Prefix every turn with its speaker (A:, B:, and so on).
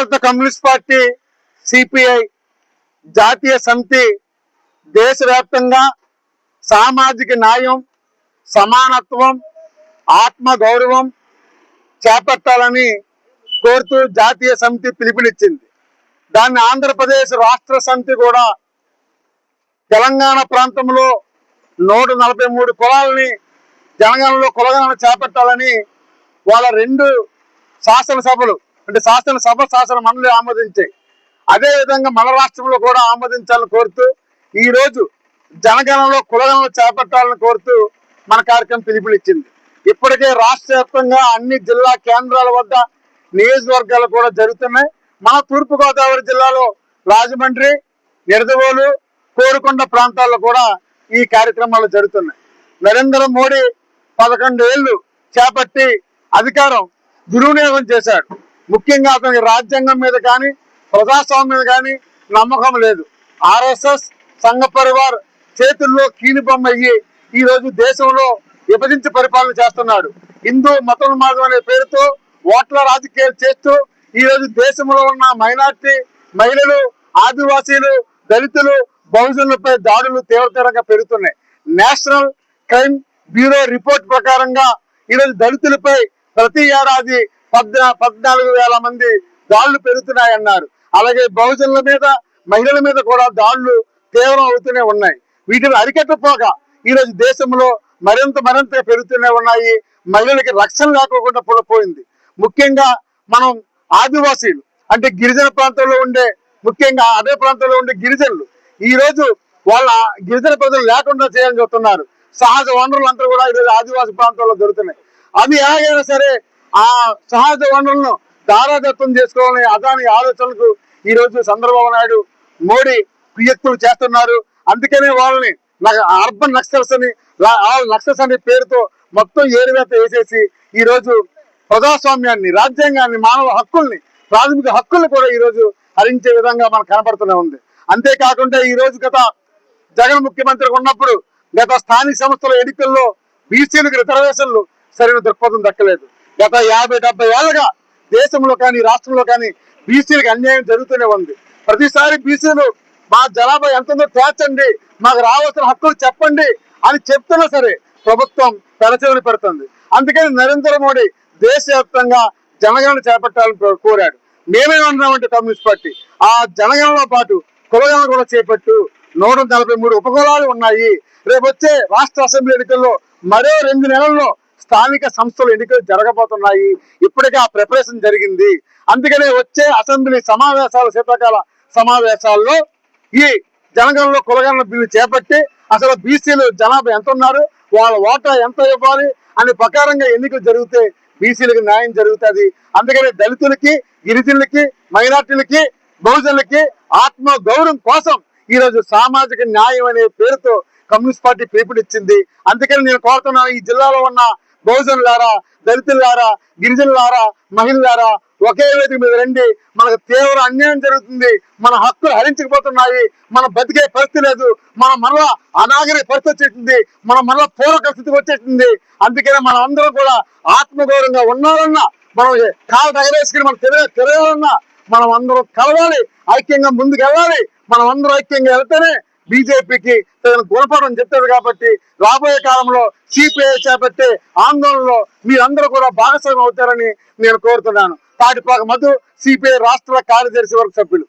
A: భారత communist party CPI జాతీయ సమితి దేశవ్యాప్తంగా సామాజిక న్యాయం సమానత్వం ఆత్మ గౌరవం చేపట్టాలని కోరుతూ జాతీయ సమితి పిలుపునిచ్చింది. దాన్ని ఆంధ్రప్రదేశ్ రాష్ట్ర సమితి కూడా తెలంగాణ ప్రాంతంలో నూట నలభై మూడు కులాలని తెలంగాణలో కులగణన చేపట్టాలని వాళ్ళ రెండు శాసనసభలు అంటే శాసనసభ శాసన మండలి ఆమోదించాయి. అదే విధంగా మన రాష్ట్రంలో కూడా ఆమోదించాలని కోరుతూ ఈ రోజు జనగణంలో కులగణన చేపట్టాలని కోరుతూ మన కార్యక్రమం పిలుపునిచ్చింది. ఇప్పటికే రాష్ట్ర వ్యాప్తంగా అన్ని జిల్లా కేంద్రాల వద్ద నియోజకవర్గాలు కూడా జరుగుతున్నాయి. మన తూర్పుగోదావరి జిల్లాలో రాజమండ్రి నిడదవోలు కోరుకొండ ప్రాంతాల్లో కూడా ఈ కార్యక్రమాలు జరుగుతున్నాయి. నరేంద్ర మోడీ పదకొండు ఏళ్ళు చేపట్టి అధికారం దుర్వినియోగం చేశాడు. ముఖ్యంగా అతనికి రాజ్యాంగం మీద కానీ ప్రజాస్వామ్యం మీద కానీ నమ్మకం లేదు. ఆర్ఎస్ఎస్ సంఘ పరివార్ చేతుల్లో కీలుబొమ్మ అయ్యి ఈ రోజు దేశంలో విభజించి పరిపాలన చేస్తున్నాడు. హిందూ మతోన్మాదం అనే పేరుతో ఓట్ల రాజకీయాలు చేస్తూ ఈ రోజు దేశంలో ఉన్న మైనార్టీ మహిళలు ఆదివాసీలు దళితులు బహుజనులపై దాడులు తీవ్రతరంగా పెరుగుతున్నాయి. నేషనల్ క్రైమ్ బ్యూరో రిపోర్ట్ ప్రకారంగా ఈరోజు దళితులపై ప్రతి ఏడాది పద్నా పద్నాలుగు వేల మంది దాడులు పెరుగుతున్నాయన్నారు. అలాగే బహుజనుల మీద మహిళల మీద కూడా దాడులు తీవ్రం అవుతూనే ఉన్నాయి. వీటిని అరికట్టపోగా ఈ రోజు దేశంలో మరింత మరింత పెరుగుతూనే ఉన్నాయి. మహిళలకి రక్షణ లేకోకుండా కూడా పోయింది. ముఖ్యంగా మనం ఆదివాసీలు అంటే గిరిజన ప్రాంతంలో ఉండే ముఖ్యంగా అదే ప్రాంతంలో ఉండే గిరిజనులు ఈ రోజు వాళ్ళ గిరిజన ప్రజలు లేకుండా చేయాలని చెప్తున్నారు. సహజ వనరులు అంతా కూడా ఈరోజు ఆదివాసీ ప్రాంతంలో దొరుకుతున్నాయి. అది ఎలాగైనా సరే ఆ సహజ వనరులను దారాదత్తం చేసుకోవాలనే అదాని ఆలోచనలకు ఈ రోజు చంద్రబాబు నాయుడు మోడీ కుయక్తులు చేస్తున్నారు. అందుకనే వాళ్ళని అర్బన్ నక్సల్స్ అని నక్సల్స్ అనే పేరుతో మొత్తం ఏరువేత వేసేసి ఈ రోజు ప్రజాస్వామ్యాన్ని రాజ్యాంగాన్ని మానవ హక్కుల్ని ప్రాథమిక హక్కుల్ని కూడా ఈ రోజు హరించే విధంగా మనకు కనపడుతూనే ఉంది. అంతేకాకుండా ఈ రోజు గత జగన్ ముఖ్యమంత్రి ఉన్నప్పుడు గత స్థానిక సంస్థల ఎన్నికల్లో బీసీలకు రిజర్వేషన్లు సరైన దృక్పథం దక్కలేదు. గత యాభై డెబ్బై ఏళ్ళగా దేశంలో కానీ రాష్ట్రంలో కానీ బీసీలకు అన్యాయం జరుగుతూనే ఉంది. ప్రతిసారి బీసీలు మా జనాభా ఎంత ఉందో తేల్చండి మాకు రావాల్సిన హక్కులు చెప్పండి అని చెప్తున్నా సరే ప్రభుత్వం పెడచెవిని పెడుతుంది. అందుకని నరేంద్ర మోడీ దేశవ్యాప్తంగా జనగణన చేపట్టాలని కోరాడు. మేమేమన్నామంటే కమ్యూనిస్ట్ పార్టీ? ఆ జనగణనలో పాటు కులగణన కూడా చేపట్టు నూట నలభై మూడు ఉపకులాలు ఉన్నాయి. రేపు వచ్చే రాష్ట్ర అసెంబ్లీ ఎన్నికల్లో మరో రెండు నెలల్లో స్థానిక సంస్థలు ఎన్నికలు జరగబోతున్నాయి. ఇప్పటికే ఆ ప్రిపరేషన్ జరిగింది. అందుకనే వచ్చే అసెంబ్లీ సమావేశాలు శీతాకాల సమావేశాల్లో ఈ జనగణనలో కులగణన బిల్లు చేపట్టి అసలు బీసీలు జనాభా ఎంత ఉన్నారు వాళ్ళ ఓటా ఎంత ఇవ్వాలి అనే ప్రకారంగా ఎన్నికలు జరిగితే బీసీలకు న్యాయం జరుగుతుంది. అందుకని దళితులకి గిరిజనులకి మైనార్టీలకి బహుజనులకి ఆత్మ గౌరవం కోసం ఈ రోజు సామాజిక న్యాయం అనే పేరుతో కమ్యూనిస్ట్ పార్టీ పిలుపునిచ్చింది. అందుకని నేను కోరుతున్నాను ఈ జిల్లాలో ఉన్న బహుజనులారా దళితులారా గిరిజనులారా మహిళలారా ఒకే వేదిక మీద రండి. మనకు తీవ్ర అన్యాయం జరుగుతుంది. మన హక్కులు హరించకపోతున్నాయి. మన బతికే పరిస్థితి లేదు. మన మరలా అనాగరిక పరిస్థితి వచ్చేసింది. మన మరలా పూర్వక స్థితికి వచ్చేసింది. అందుకనే మనం అందరం కూడా ఆత్మగౌరవంగా ఉన్నారన్నా మనం కాలు తగలేసుకుని మనం తిరగ తిరగాలన్నా మనం అందరం కలవాలి ఐక్యంగా ముందుకు వెళ్ళాలి మనం అందరం ఐక్యంగా వెళ్తేనే బీజేపీకి తగిన గుణపడని చెప్తారు కాబట్టి రాబోయే కాలంలో సిపిఐ చేపట్టే ఆందోళనలో మీరందరూ కూడా భాగస్వామ్యం అవుతారని నేను కోరుతున్నాను. తాటిపాక మధు సిపిఐ రాష్ట్ర కార్యదర్శి వర్గ సభ్యులు.